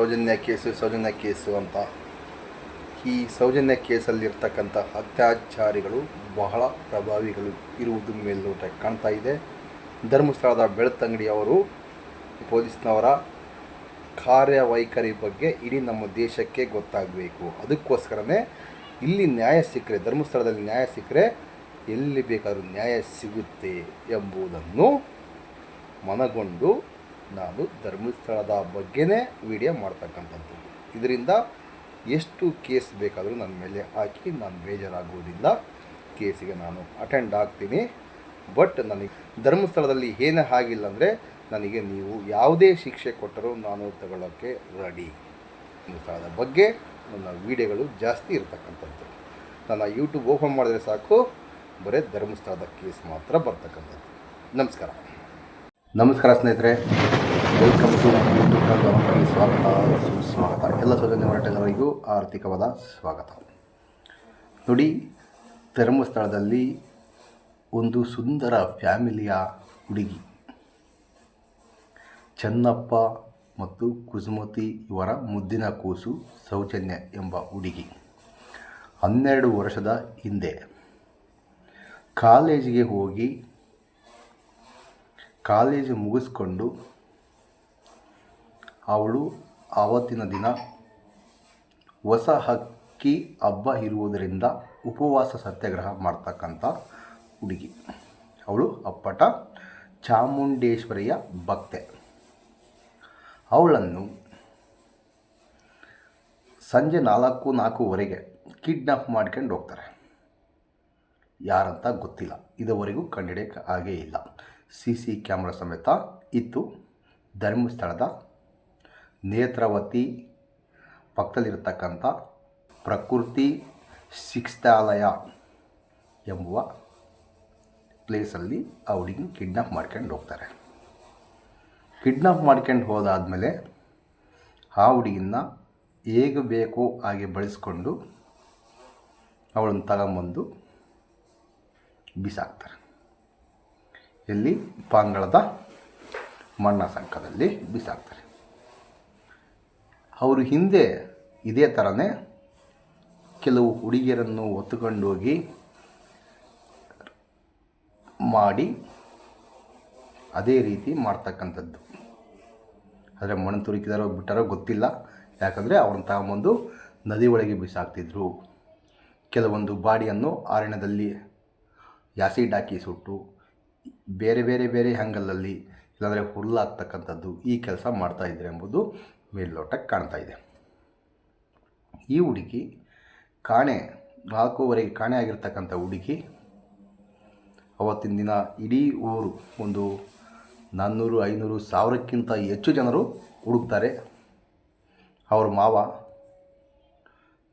Soujanya case Soujanya case ಅಂತ. ಈ ಸೌಜನ್ಯ ಕೇಸಲ್ಲಿರ್ತಕ್ಕಂಥ ಅತ್ಯಾಚಾರಿಗಳು ಬಹಳ ಪ್ರಭಾವಿಗಳು ಇರುವುದು ಮೇಲ್ನೋಟ ಕಾಣ್ತಾ ಇದೆ. ಧರ್ಮಸ್ಥಳದ ಬೆಳ್ತಂಗಡಿಯವರು ಪೊಲೀಸ್ನವರ ಕಾರ್ಯವೈಖರಿ ಬಗ್ಗೆ ಇಡೀ ನಮ್ಮ ದೇಶಕ್ಕೆ ಗೊತ್ತಾಗಬೇಕು. ಅದಕ್ಕೋಸ್ಕರನೇ ಇಲ್ಲಿ ನ್ಯಾಯ ಸಿಕ್ಕರೆ, ಧರ್ಮಸ್ಥಳದಲ್ಲಿ ನ್ಯಾಯ ಸಿಕ್ಕರೆ ಎಲ್ಲಿ ಬೇಕಾದರೂ ನ್ಯಾಯ ಸಿಗುತ್ತೆ ಎಂಬುದನ್ನು ಮನಗೊಂಡು ನಾನು ಧರ್ಮಸ್ಥಳದ ಬಗ್ಗೆನೇ ವಿಡಿಯೋ ಮಾಡ್ತಕ್ಕಂಥದ್ದು. ಇದರಿಂದ ಎಷ್ಟು ಕೇಸ್ ಬೇಕಾದರೂ ನನ್ನ ಮೇಲೆ ಹಾಕಿ ನಾನು ಬೇಜಾರಾಗುವುದಿಲ್ಲ. ಕೇಸಿಗೆ ನಾನು ಅಟೆಂಡ್ ಆಗ್ತೀನಿ. ಬಟ್ ನನಗೆ ಧರ್ಮಸ್ಥಳದಲ್ಲಿ ಏನೇ ಆಗಿಲ್ಲ ಅಂದರೆ ನನಗೆ ನೀವು ಯಾವುದೇ ಶಿಕ್ಷೆ ಕೊಟ್ಟರೂ ನಾನು ತಗೊಳ್ಳೋಕ್ಕೆ ರೆಡಿ ಧರ್ಮಸ್ಥಳದ ಬಗ್ಗೆ ನನ್ನ ವೀಡಿಯೋಗಳು ಜಾಸ್ತಿ ಇರತಕ್ಕಂಥದ್ದು. ನನ್ನ ಯೂಟ್ಯೂಬ್ ಓಪನ್ ಮಾಡಿದ್ರೆ ಸಾಕು. ಬರೀ ಧರ್ಮಸ್ಥಳದ ಕೇಸ್ ಮಾತ್ರ ಬರ್ತಕ್ಕಂಥದ್ದು. ನಮಸ್ಕಾರ. ನಮಸ್ಕಾರ ಸ್ನೇಹಿತರೆ. ವೆಲ್ಕಮ್ ಟು ಯೂಟ್ಯೂಬ್ ಸ್ವಾಗತ ಸುಸ್ವಾಗತ ಎಲ್ಲ ಸೌಜನ್ಯ ಹೋರಾಟಗಾರರಿಗೂ ಆರ್ಥಿಕವಾದ ಸ್ವಾಗತ. ನೋಡಿ, ಧರ್ಮಸ್ಥಳದಲ್ಲಿ ಒಂದು ಸುಂದರ ಫ್ಯಾಮಿಲಿಯ ಹುಡುಗಿ, ಚೆನ್ನಪ್ಪ ಮತ್ತು ಕುಸುಮತಿ ಇವರ ಮುದ್ದಿನ ಕೂಸು ಸೌಜನ್ಯ ಎಂಬ ಹುಡುಗಿ. ಹನ್ನೆರಡು ವರ್ಷದ ಹಿಂದೆ ಕಾಲೇಜಿಗೆ ಹೋಗಿ, ಕಾಲೇಜು ಮುಗಿಸ್ಕೊಂಡು ಅವಳು ಆವತ್ತಿನ ದಿನ ಹೊಸ ಹಕ್ಕಿ ಹಬ್ಬ ಇರುವುದರಿಂದ ಉಪವಾಸ ಸತ್ಯಾಗ್ರಹ ಮಾಡ್ತಕ್ಕಂಥ ಹುಡುಗಿ. ಅವಳು ಅಪ್ಪಟ ಚಾಮುಂಡೇಶ್ವರಿಯ ಭಕ್ತೆ. ಅವಳನ್ನು ಸಂಜೆ ನಾಲ್ಕು, ನಾಲ್ಕೂವರೆಗೆ ಕಿಡ್ನಾಪ್ ಮಾಡ್ಕೊಂಡು ಹೋಗ್ತಾರೆ. ಯಾರಂತ ಗೊತ್ತಿಲ್ಲ. ಇದುವರೆಗೂ ಕಂಡುಹಿಡಿಯೋಕ್ಕೆ ಆಗೇ ಇಲ್ಲ. ಸಿ ಸಿ ಕ್ಯಾಮ್ರಾ ಸಮೇತ ಇತ್ತು. ಧರ್ಮಸ್ಥಳದ ನೇತ್ರಾವತಿ ಪಕ್ಕದಲ್ಲಿರ್ತಕ್ಕಂಥ ಪ್ರಕೃತಿ ಶಿಕ್ಷಾಲಯ ಎಂಬುವ ಪ್ಲೇಸಲ್ಲಿ ಆ ಹುಡುಗಿನ ಕಿಡ್ನಾಪ್ ಮಾಡ್ಕೊಂಡು ಹೋಗ್ತಾರೆ. ಕಿಡ್ನಾಪ್ ಮಾಡ್ಕೊಂಡು ಹೋದಾದಮೇಲೆ ಆ ಹುಡುಗಿನ ಹೇಗೆ ಬೇಕೋ ಹಾಗೆ ಬಳಸ್ಕೊಂಡು ಅವಳನ್ನು ತಗೊಂಬಂದು ಬಿಸಾಕ್ತಾರೆ. ಎಲ್ಲಿ ಪಾಂಗಳದ ಮಣ್ಣ ಸಂಕದಲ್ಲಿ ಬಿಸಾಕ್ತಾರೆ. ಅವರು ಹಿಂದೆ ಇದೇ ಥರನೇ ಕೆಲವು ಹುಡುಗಿಯರನ್ನು ಹೊತ್ತುಕೊಂಡೋಗಿ ಮಾಡಿ ಅದೇ ರೀತಿ ಮಾಡ್ತಕ್ಕಂಥದ್ದು. ಆದರೆ ಮಣ್ಣು ತುರುಕಿದಾರೋ ಬಿಟ್ಟಾರೋ ಗೊತ್ತಿಲ್ಲ. ಯಾಕಂದರೆ ಅವ್ರನ್ನ ತಗೊಂಬಂದು ನದಿ ಒಳಗೆ ಬಿಸಾಕ್ತಿದ್ರು. ಕೆಲವೊಂದು ಬಾಡಿಯನ್ನು ಅರಣ್ಯದಲ್ಲಿ ಯಾಸಿಡ್ ಹಾಕಿ ಸುಟ್ಟು, ಬೇರೆ ಬೇರೆ ಬೇರೆ ಹ್ಯಾಂಗಲಲ್ಲಿ ಇಲ್ಲಾಂದರೆ ಹುಲ್ಲಾಗ್ತಕ್ಕಂಥದ್ದು ಈ ಕೆಲಸ ಮಾಡ್ತಾಯಿದ್ರು ಎಂಬುದು ಮೇಲ್ನೋಟಕ್ಕೆ ಕಾಣ್ತಾ ಇದೆ. ಈ ಹುಡುಗಿ ಕಾಣೆ ನಾಲ್ಕೂವರೆಗೆ ಕಾಣೆ ಆಗಿರ್ತಕ್ಕಂಥ ಹುಡುಗಿ ಅವತ್ತಿನ ದಿನ ಇಡೀ ಊರು ಒಂದು ನಾನ್ನೂರು, ಐನೂರು, ಸಾವಿರಕ್ಕಿಂತ ಹೆಚ್ಚು ಜನರು ಹುಡುಕ್ತಾರೆ. ಅವ್ರ ಮಾವ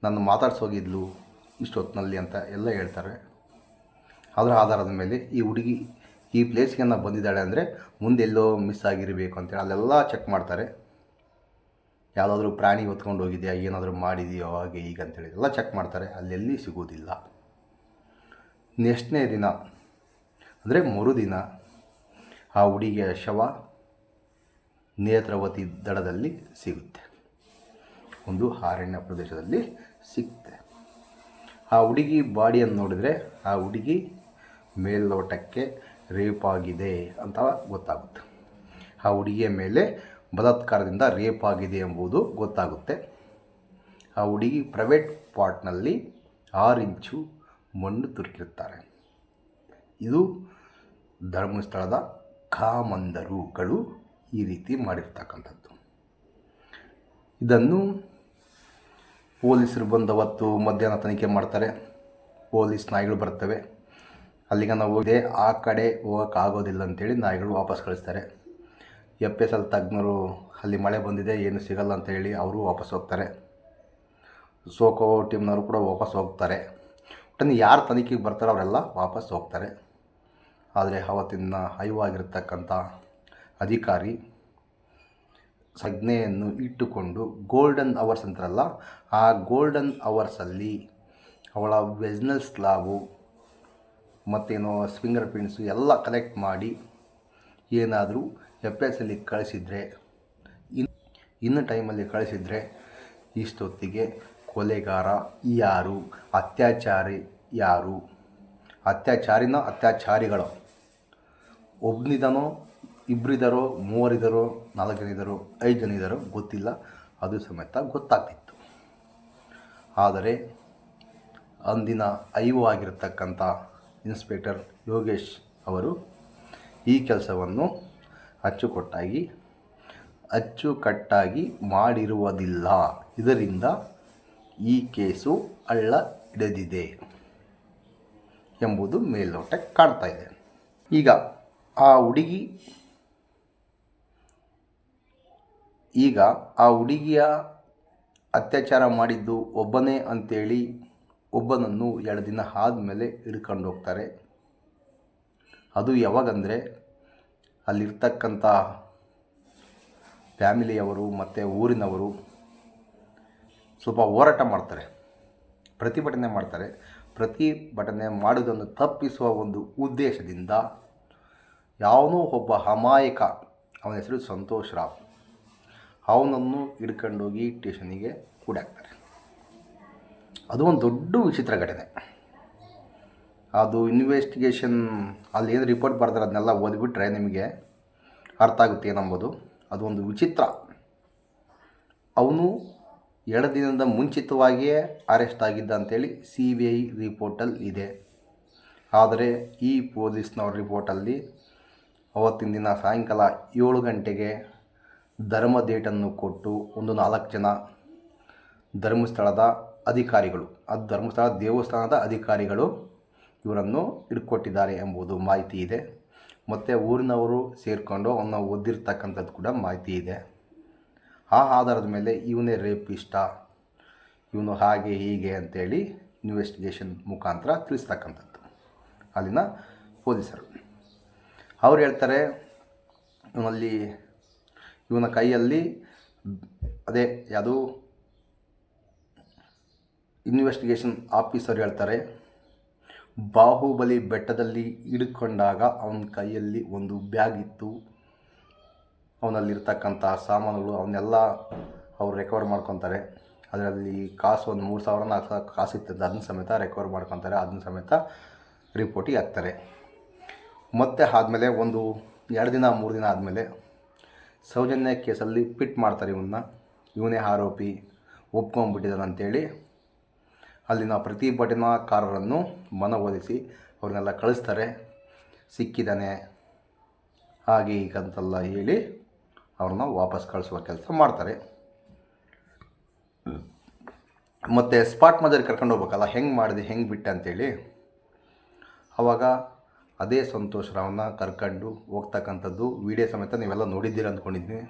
ನನ್ನ ಮಾತಾಡ್ಸೋಗಿದ್ಲು ಇಷ್ಟೊತ್ತಿನಲ್ಲಿ ಅಂತ ಎಲ್ಲ ಹೇಳ್ತಾರೆ. ಅದರ ಆಧಾರದ ಮೇಲೆ ಈ ಹುಡುಗಿ ಈ ಪ್ಲೇಸ್ಗೆ ನಾನು ಬಂದಿದ್ದಾಳೆ ಅಂದರೆ ಮುಂದೆಲ್ಲೋ ಮಿಸ್ ಆಗಿರಬೇಕು ಅಂತೇಳಿ ಅಲ್ಲೆಲ್ಲ ಚೆಕ್ ಮಾಡ್ತಾರೆ. ಯಾವುದಾದ್ರೂ ಪ್ರಾಣಿ ಹೊತ್ಕೊಂಡು ಹೋಗಿದೆಯಾ, ಏನಾದರೂ ಮಾಡಿದೆಯೋ ಹಾಗೆ ಈಗ ಅಂತೇಳಿ ಎಲ್ಲ ಚೆಕ್ ಮಾಡ್ತಾರೆ. ಅಲ್ಲೆಲ್ಲಿ ಸಿಗೋದಿಲ್ಲ ನೆಕ್ಸ್ಟ್ನೇ ದಿನ, ಅಂದರೆ ಮರುದಿನ ಆ ಹುಡುಗಿಯ ಶವ ನೇತ್ರಾವತಿ ದಡದಲ್ಲಿ ಸಿಗುತ್ತೆ. ಒಂದು ಅರಣ್ಯ ಪ್ರದೇಶದಲ್ಲಿ ಸಿಗುತ್ತೆ. ಆ ಹುಡುಗಿ ಬಾಡಿಯನ್ನು ನೋಡಿದರೆ ಆ ಹುಡುಗಿ ಮೇಲ್ನೋಟಕ್ಕೆ ರೇಪ್ ಆಗಿದೆ ಅಂತ ಗೊತ್ತಾಗುತ್ತೆ. ಆ ಹುಡುಗಿಯ ಮೇಲೆ ಬಲಾತ್ಕಾರದಿಂದ ರೇಪ್ ಆಗಿದೆ ಎಂಬುದು ಗೊತ್ತಾಗುತ್ತೆ. ಆ ಹುಡುಗಿ ಪ್ರೈವೇಟ್ ಪಾರ್ಟ್ನಲ್ಲಿ ಆರು ಇಂಚು ಮಣ್ಣು ತುರುಕಿರುತ್ತಾರೆ. ಇದು ಧರ್ಮಸ್ಥಳದ ಕಾಮಂದರುಗಳು ಈ ರೀತಿ ಮಾಡಿರ್ತಕ್ಕಂಥದ್ದು. ಇದನ್ನು ಪೊಲೀಸರು ಬಂದವತ್ತು ಮಧ್ಯಾಹ್ನ ತನಿಖೆ ಮಾಡ್ತಾರೆ. ಪೊಲೀಸ್ ನಾಯಿಗಳು ಬರ್ತವೆ. ಅಲ್ಲಿಗೆ ನಾವು ಹೋಗಿದೆ ಆ ಕಡೆ ಹೋಗೋಕ್ಕಾಗೋದಿಲ್ಲ ಅಂತೇಳಿ ನಾಯಿಗಳು ವಾಪಸ್ ಕಳಿಸ್ತಾರೆ. ಎಫ್ ಎಸ್ ಎಲ್ ತಜ್ಞರು ಅಲ್ಲಿ ಮಳೆ ಬಂದಿದೆ, ಏನು ಸಿಗಲ್ಲ ಅಂತ ಹೇಳಿ ಅವರು ವಾಪಸ್ ಹೋಗ್ತಾರೆ. ಸೋಕೋ ಟೀಮ್ನವರು ಕೂಡ ವಾಪಸ್ ಹೋಗ್ತಾರೆ. ಒಟ್ಟನ್ನು ಯಾರು ತನಿಖೆಗೆ ಬರ್ತಾರೋ ಅವರೆಲ್ಲ ವಾಪಸ್ ಹೋಗ್ತಾರೆ. ಆದರೆ ಅವತ್ತಿನ ಹೈವಾಗಿರ್ತಕ್ಕಂಥ ಅಧಿಕಾರಿ ಸಜ್ಞೆಯನ್ನು ಇಟ್ಟುಕೊಂಡು ಗೋಲ್ಡನ್ ಅವರ್ಸ್ ಅಂತಾರಲ್ಲ, ಆ ಗೋಲ್ಡನ್ ಅವರ್ಸಲ್ಲಿ ಅವಳ ವೆಜ್ನಲ್ ಸ್ಲಾಬು ಮತ್ತೇನೋ ಫಿಂಗರ್ ಪ್ರಿಂಟ್ಸು ಎಲ್ಲ ಕಲೆಕ್ಟ್ ಮಾಡಿ ಏನಾದರೂ ಎಫ್ ಎಸ್ ಅಲ್ಲಿ ಕಳಿಸಿದರೆ, ಇನ್, ಇನ್ನು ಟೈಮಲ್ಲಿ ಕಳಿಸಿದರೆ ಇಷ್ಟೊತ್ತಿಗೆ ಕೊಲೆಗಾರ ಯಾರು? ಅತ್ಯಾಚಾರಿ ಯಾರು? ಅತ್ಯಾಚಾರಿನ ಅತ್ಯಾಚಾರಿಗಳು? ಒಬ್ಬನಿದನೋ ಇಬ್ಬರಿದ್ದಾರೋ ಮೂವರಿದ್ದಾರೋ ನಾಲ್ಕು ಜನ ಇದ್ದಾರೋ ಐದು ಜನ ಇದ್ದಾರೋ ಗೊತ್ತಿಲ್ಲ. ಅದು ಸಮೇತ ಗೊತ್ತಾಗ್ತಿತ್ತು. ಆದರೆ, ಅಂದಿನ ಐವು ಆಗಿರತಕ್ಕಂಥ ಇನ್ಸ್ಪೆಕ್ಟರ್ ಯೋಗೇಶ್ ಅವರು ಈ ಕೆಲಸವನ್ನು ಅಚ್ಚುಕಟ್ಟಾಗಿ ಅಚ್ಚುಕಟ್ಟಾಗಿ ಮಾಡಿರುವುದಿಲ್ಲ. ಇದರಿಂದ ಈ ಕೇಸು ಅಳ್ಳ ಹಿಡಿದಿದೆ ಎಂಬುದು ಮೇಲ್ನೋಟಕ್ಕೆ ಕಾಣ್ತಾ ಇದೆ. ಈಗ ಆ ಹುಡುಗಿ, ಈಗ ಆ ಹುಡುಗಿಯ ಅತ್ಯಾಚಾರ ಮಾಡಿದ್ದು ಒಬ್ಬನೇ ಅಂತೇಳಿ ಒಬ್ಬನನ್ನು ಎರಡು ದಿನ ಆದಮೇಲೆ ಹಿಡ್ಕೊಂಡು ಹೋಗ್ತಾರೆ. ಅದು ಯಾವಾಗಂದರೆ ಅಲ್ಲಿರ್ತಕ್ಕಂಥ ಫ್ಯಾಮಿಲಿಯವರು ಮತ್ತು ಊರಿನವರು ಸ್ವಲ್ಪ ಹೋರಾಟ ಮಾಡ್ತಾರೆ, ಪ್ರತಿಭಟನೆ ಮಾಡ್ತಾರೆ. ಪ್ರತಿಭಟನೆ ಮಾಡುವುದನ್ನು ತಪ್ಪಿಸುವ ಒಂದು ಉದ್ದೇಶದಿಂದ ಯಾವನೋ ಒಬ್ಬ ಅಮಾಯಕ ಅವನ ಹೆಸರು ಸಂತೋಷ್ ರಾವ್. ಅವನನ್ನು ಹಿಡ್ಕೊಂಡೋಗಿ ಸ್ಟೇಷನಿಗೆ ಕೂಡಾಕ್ತಾರೆ. ಅದು ಒಂದು ದೊಡ್ಡ ವಿಚಿತ್ರ ಘಟನೆ. ಅದು ಇನ್ವೆಸ್ಟಿಗೇಷನ್ ಅಲ್ಲಿ ಏನು ರಿಪೋರ್ಟ್ ಬರ್ತಾರೆ ಅದನ್ನೆಲ್ಲ ಓದಿಬಿಟ್ರೆ ನಿಮಗೆ ಅರ್ಥ ಆಗುತ್ತೆ ಏನಂಬೋದು? ಅದು ಒಂದು ವಿಚಿತ್ರ. ಅವನು ಎರಡು ದಿನದ ಮುಂಚಿತವಾಗಿಯೇ ಅರೆಸ್ಟ್ ಆಗಿದ್ದ ಅಂತೇಳಿ ಸಿ ಬಿ ಐ ರಿಪೋರ್ಟಲ್ಲಿ ಇದೆ. ಆದರೆ ಈ ಪೊಲೀಸ್ನವ್ರ ರಿಪೋರ್ಟಲ್ಲಿ ಅವತ್ತಿನ ದಿನ ಸಾಯಂಕಾಲ ಏಳು ಗಂಟೆಗೆ ಧರ್ಮ ಡೇಟನ್ನು ಕೊಟ್ಟು ಒಂದು ನಾಲ್ಕು ಜನ ಧರ್ಮಸ್ಥಳದ ಅಧಿಕಾರಿಗಳು ಅದು ಧರ್ಮಸ್ಥಳ ದೇವಸ್ಥಾನದ ಅಧಿಕಾರಿಗಳು ಇವರನ್ನು ಹಿಡ್ಕೊಟ್ಟಿದ್ದಾರೆ ಎಂಬುದು ಮಾಹಿತಿ ಇದೆ. ಮತ್ತು ಊರಿನವರು ಸೇರಿಕೊಂಡು ಅವನ್ನ ಓದಿರ್ತಕ್ಕಂಥದ್ದು ಕೂಡ ಮಾಹಿತಿ ಇದೆ. ಆ ಆಧಾರದ ಮೇಲೆ ಇವನೇ ರೇಪ್ ಇಷ್ಟ ಇವನು ಹಾಗೆ ಹೀಗೆ ಅಂತೇಳಿ ಇನ್ವೆಸ್ಟಿಗೇಷನ್ ಮುಖಾಂತರ ತಿಳಿಸ್ತಕ್ಕಂಥದ್ದು ಅಲ್ಲಿನ ಪೊಲೀಸರು. ಅವ್ರು ಹೇಳ್ತಾರೆ, ಇವನಲ್ಲಿ ಇವನ ಕೈಯಲ್ಲಿ ಅದೇ ಯಾವುದು? ಇನ್ವೆಸ್ಟಿಗೇಷನ್ ಆಫೀಸರ್ ಹೇಳ್ತಾರೆ. ಬಾಹುಬಲಿ ಬೆಟ್ಟದಲ್ಲಿ ಹಿಡ್ಕೊಂಡಾಗ ಅವನ ಕೈಯಲ್ಲಿ ಒಂದು ಬ್ಯಾಗ್ ಇತ್ತು. ಅವನಲ್ಲಿರ್ತಕ್ಕಂಥ ಸಾಮಾನುಗಳು ಅವನ್ನೆಲ್ಲ ಅವ್ರು ರೆಕವರ್ ಮಾಡ್ಕೊತಾರೆ. ಅದರಲ್ಲಿ ಕಾಸು ಒಂದು ಮೂರು ಸಾವಿರ ನಾಲ್ಕು ಸಾವಿರ ಕಾಸು ಇರ್ತದೆ ಅದನ್ನ ಸಮೇತ ರೆಕವರ್ ಮಾಡ್ಕೊತಾರೆ. ಅದನ್ನ ಸಮೇತ ರಿಪೋರ್ಟಿಗೆ ಹಾಕ್ತಾರೆ. ಮತ್ತೆ ಆದಮೇಲೆ ಒಂದು ಎರಡು ದಿನ, ಮೂರು ದಿನ ಆದಮೇಲೆ ಸೌಜನ್ಯ ಕೇಸಲ್ಲಿ ಪಿಟ್ ಮಾಡ್ತಾರೆ ಇವನ್ನ. ಇವನೇ ಆರೋಪಿ ಒಪ್ಕೊಂಡ್ಬಿಟ್ಟಿದ್ದಾನೆ ಅಂತೇಳಿ ಅಲ್ಲಿನ ಪ್ರತಿಭಟನಾಕಾರರನ್ನು ಮನವೊಲಿಸಿ ಅವ್ರನ್ನೆಲ್ಲ ಕಳಿಸ್ತಾರೆ. ಸಿಕ್ಕಿದ್ದಾನೆ. ಹಾಗೆ ಈಗಂತೆಲ್ಲ ಹೇಳಿ ಅವ್ರನ್ನ ವಾಪಸ್ ಕಳಿಸುವ ಕೆಲಸ ಮಾಡ್ತಾರೆ. ಮತ್ತು ಸ್ಪಾಟ್ ಮಜರ್ ಕರ್ಕೊಂಡು ಹೋಗ್ಬೇಕಲ್ಲ, ಹೆಂಗೆ ಮಾಡಿದೆ, ಹೆಂಗೆ ಬಿಟ್ಟೆ ಅಂತೇಳಿ. ಆವಾಗ ಅದೇ ಸಂತೋಷ್ ರಾವ್ನ ಕರ್ಕೊಂಡು ಹೋಗ್ತಕ್ಕಂಥದ್ದು ವಿಡಿಯೋ ಸಮೇತ ನೀವೆಲ್ಲ ನೋಡಿದ್ದೀರ ಅಂದ್ಕೊಂಡಿದ್ದೀನಿ